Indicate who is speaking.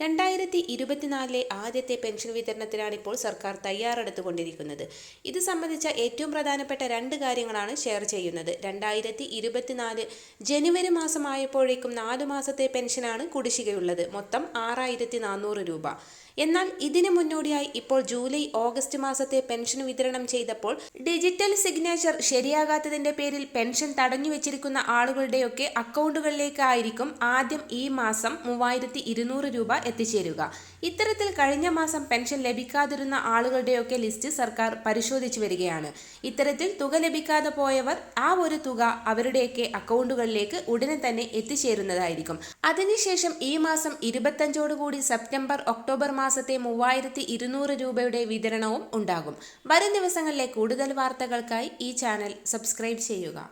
Speaker 1: രണ്ടായിരത്തി ഇരുപത്തിനാലിലെ ആദ്യത്തെ പെൻഷൻ വിതരണത്തിനാണ് ഇപ്പോൾ സർക്കാർ തയ്യാറെടുത്തുകൊണ്ടിരിക്കുന്നത്. ഇത് സംബന്ധിച്ച ഏറ്റവും പ്രധാനപ്പെട്ട രണ്ട് കാര്യങ്ങളാണ് ഷെയർ ചെയ്യുന്നത്. രണ്ടായിരത്തി ഇരുപത്തിനാല് ജനുവരി മാസമായപ്പോഴേക്കും നാല് മാസത്തെ പെൻഷനാണ് കുടിശ്ശികയുള്ളത്. മൊത്തം ആറായിരത്തി നാനൂറ് രൂപ. എന്നാൽ ഇതിനു മുന്നോടിയായി ഇപ്പോൾ ജൂലൈ ഓഗസ്റ്റ് മാസത്തെ പെൻഷൻ വിതരണം ചെയ്തപ്പോൾ ഡിജിറ്റൽ സിഗ്നേച്ചർ ശരിയാകാത്തതിന്റെ പേരിൽ പെൻഷൻ തടഞ്ഞു വെച്ചിരിക്കുന്ന ആളുകളുടെയൊക്കെ അക്കൗണ്ടുകളിലേക്കായിരിക്കും ആദ്യം ഈ മാസം മൂവായിരത്തി രൂപ എത്തിച്ചേരുക. ഇത്തരത്തിൽ കഴിഞ്ഞ മാസം പെൻഷൻ ലഭിക്കാതിരുന്ന ആളുകളുടെയൊക്കെ ലിസ്റ്റ് സർക്കാർ പരിശോധിച്ചു വരികയാണ്. ഇത്തരത്തിൽ തുക ലഭിക്കാതെ പോയവർ ആ ഒരു തുക അവരുടെയൊക്കെ അക്കൗണ്ടുകളിലേക്ക് ഉടനെ തന്നെ എത്തിച്ചേരുന്നതായിരിക്കും. അതിനുശേഷം ഈ മാസം ഇരുപത്തഞ്ചോടുകൂടി സെപ്റ്റംബർ ഒക്ടോബർ മാസത്തെ മൂവായിരത്തി ഇരുന്നൂറ് രൂപയുടെ വിതരണവും ഉണ്ടാകും. വരും ദിവസങ്ങളിലെ കൂടുതൽ വാർത്തകൾക്കായി ഈ ചാനൽ സബ്സ്ക്രൈബ് ചെയ്യുക.